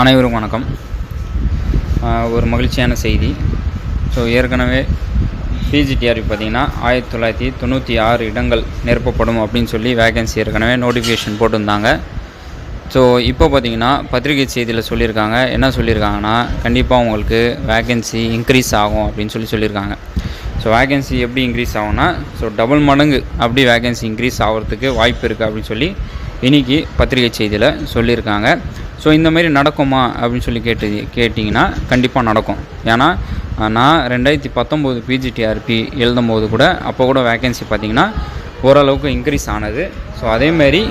அனைவரும் வணக்கம். ஒரு மகிழ்ச்சியான செய்தி. ஸோ ஏற்கனவே பிஜிடிஆர் பார்த்தீங்கன்னா ஆயிரத்தி தொள்ளாயிரத்தி தொண்ணூற்றி ஆறு இடங்கள் நிரப்பப்படும் அப்படின்னு சொல்லி வேகன்சி ஏற்கனவே நோட்டிஃபிகேஷன் போட்டிருந்தாங்க. ஸோ இப்போ பார்த்தீங்கன்னா பத்திரிகை செய்தியில் சொல்லியிருக்காங்க. என்ன சொல்லியிருக்காங்கன்னா கண்டிப்பாக உங்களுக்கு வேகன்சி இன்க்ரீஸ் ஆகும் அப்படின்னு சொல்லி சொல்லியிருக்காங்க. ஸோ வேகன்சி எப்படி இன்க்ரீஸ் ஆகும்னா ஸோ டபுள் மடங்கு அப்படி வேகன்சி இன்க்ரீஸ் ஆகிறதுக்கு வாய்ப்பு இருக்குது அப்படின்னு சொல்லி இன்றைக்கி பத்திரிகை செய்தியில் சொல்லியிருக்காங்க. ஸோ இந்தமாரி நடக்குமா அப்படின்னு சொல்லி கேட்டு கேட்டிங்கன்னா கண்டிப்பாக நடக்கும். ஏன்னா நான் ரெண்டாயிரத்தி பத்தொம்போது பிஜிடிஆர்பி எழுதும் போது கூட அப்போ கூட வேகன்சி பார்த்தீங்கன்னா ஓரளவுக்கு இன்க்ரீஸ் ஆனது. ஸோ அதேமாரி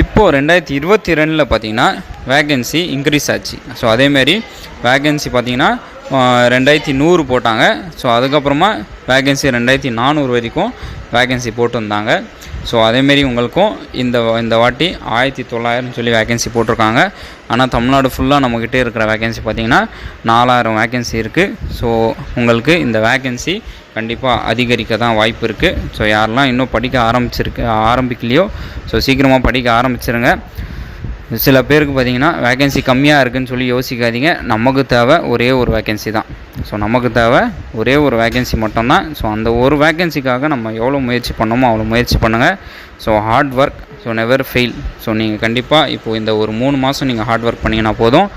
இப்போது ரெண்டாயிரத்தி இருபத்தி ரெண்டில் பார்த்தீங்கன்னா வேகன்சி இன்க்ரீஸ் ஆச்சு. ஸோ அதேமாரி வேகன்சி பார்த்தீங்கன்னா ரெண்டாயிரத்தி நூறு போட்டாங்க. ஸோ அதுக்கப்புறமா வேகன்சி ரெண்டாயிரத்தி நானூறு வரைக்கும் வேகன்சி போட்டிருந்தாங்க. ஸோ அதேமாரி உங்களுக்கும் இந்த இந்த வாட்டி ஆயிரத்தி தொள்ளாயிரம் சொல்லி வேகன்சி போட்டிருக்காங்க. ஆனால் தமிழ்நாடு ஃபுல்லாக நம்மக்கிட்ட இருக்கிற வேகன்சி பார்த்தீங்கன்னா நாலாயிரம் வேகன்சி இருக்குது ஸோ உங்களுக்கு இந்த வேகன்சி கண்டிப்பாக அதிகரிக்க தான் வாய்ப்பு இருக்குது ஸோ யாரெல்லாம் இன்னும் படிக்க ஆரம்பிச்சிருக்கு ஆரம்பிக்கலையோ ஸோ சீக்கிரமாக படிக்க ஆரம்பிச்சிருங்க. சில பேருக்கு பார்த்தீங்கன்னா வேகன்சி கம்மியாக இருக்குன்னு சொல்லி யோசிக்காதீங்க. நமக்கு தேவை ஒரே ஒரு வேகன்சி தான். ஸோ நமக்கு தேவை ஒரே ஒரு வேகன்சி மட்டும்தான். ஸோ அந்த ஒரு வேகன்சிக்காக நம்ம எவ்வளோ முயற்சி பண்ணோமோ அவ்வளோ முயற்சி பண்ணுங்கள் so hard work so never fail so நீங்கள் கண்டிப்பாக இப்போது இந்த ஒரு மூணு மாதம் நீங்கள் ஹார்ட் ஒர்க் பண்ணிங்கன்னா போதும்.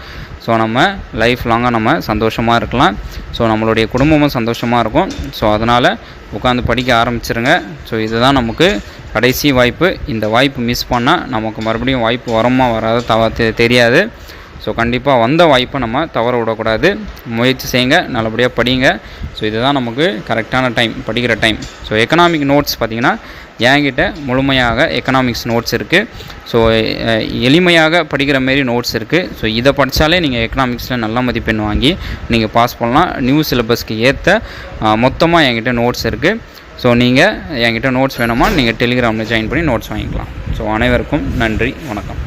ஸோ நம்ம லைஃப் லாங்காக நம்ம சந்தோஷமாக இருக்கலாம். ஸோ நம்மளுடைய குடும்பமும் சந்தோஷமாக இருக்கும். ஸோ அதனால் உட்காந்து படிக்க ஆரம்பிச்சிருங்க. ஸோ இதுதான் நமக்கு கடைசி வாய்ப்பு. இந்த வாய்ப்பு மிஸ் பண்ணால் நமக்கு மறுபடியும் வாய்ப்பு வரமா வராத தவ தெரியாது. ஸோ கண்டிப்பாக வந்த வாய்ப்பை நம்ம தவற விடக்கூடாது. முயற்சி செய்யுங்க நல்லபடியாக படிங்க. ஸோ இதுதான் நமக்கு கரெக்டான டைம் படிக்கிற டைம் ஸோ எக்கனாமிக் நோட்ஸ் பார்த்திங்கன்னா என்கிட்ட முழுமையாக எக்கனாமிக்ஸ் நோட்ஸ் இருக்குது ஸோ எளிமையாக படிக்கிற மாரி நோட்ஸ் இருக்குது ஸோ இதை படித்தாலே நீங்கள் எக்கனாமிக்ஸில் நல்ல மதிப்பெண் வாங்கி நீங்கள் பாஸ் பண்ணலாம். நியூ சிலபஸ்க்கு ஏற்ற மொத்தமாக என்கிட்ட நோட்ஸ் இருக்குது ஸோ நீங்கள் என்கிட்ட நோட்ஸ் வேணுமா நீங்கள் டெலிகிராமில் ஜாயின் பண்ணி நோட்ஸ் வாங்கிக்கலாம். ஸோ அனைவருக்கும் நன்றி வணக்கம்.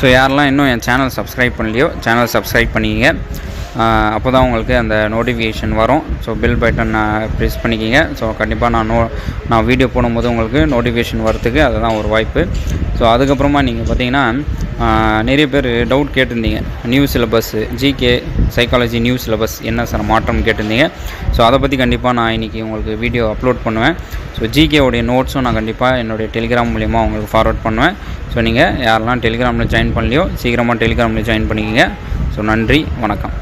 ஸோ யாரெல்லாம் இன்னும் என் சேனல் சப்ஸ்கிரைப் பண்ணலையோ சேனல் சப்ஸ்கிரைப் பண்ணிக்கிங்க. அப்போ தான் உங்களுக்கு அந்த நோட்டிஃபிகேஷன் வரும். ஸோ பில் பட்டன் ப்ரெஸ் பண்ணிக்கிங்க. ஸோ கண்டிப்பாக நான் நோ நான் வீடியோ போடும்போது உங்களுக்கு நோட்டிஃபிகேஷன் வரத்துக்கு அதுதான் ஒரு வாய்ப்பு. ஸோ அதுக்கப்புறமா நீங்கள் பார்த்தீங்கன்னா நிறைய பேர் டவுட் கேட்டிருந்தீங்க. New syllabus GK psychology new syllabus என்ன சார் மாற்றம் கேட்டிருந்தீங்க. ஸோ அதை பற்றி கண்டிப்பாக நான் இன்றைக்கி உங்களுக்கு வீடியோ அப்லோட் பண்ணுவேன். ஸோ ஜிகேவுடைய நோட்ஸும் நான் கண்டிப்பாக என்னுடைய டெலிகிராம் மூலிமா உங்களுக்கு ஃபார்வர்ட் பண்ணுவேன். ஸோ நீங்கள் யாரெல்லாம் டெலிகிராமில் ஜாயின் பண்ணலையோ சீக்கிரமாக டெலிகிராமில் ஜாயின் பண்ணிக்கோங்க. ஸோ நன்றி வணக்கம்.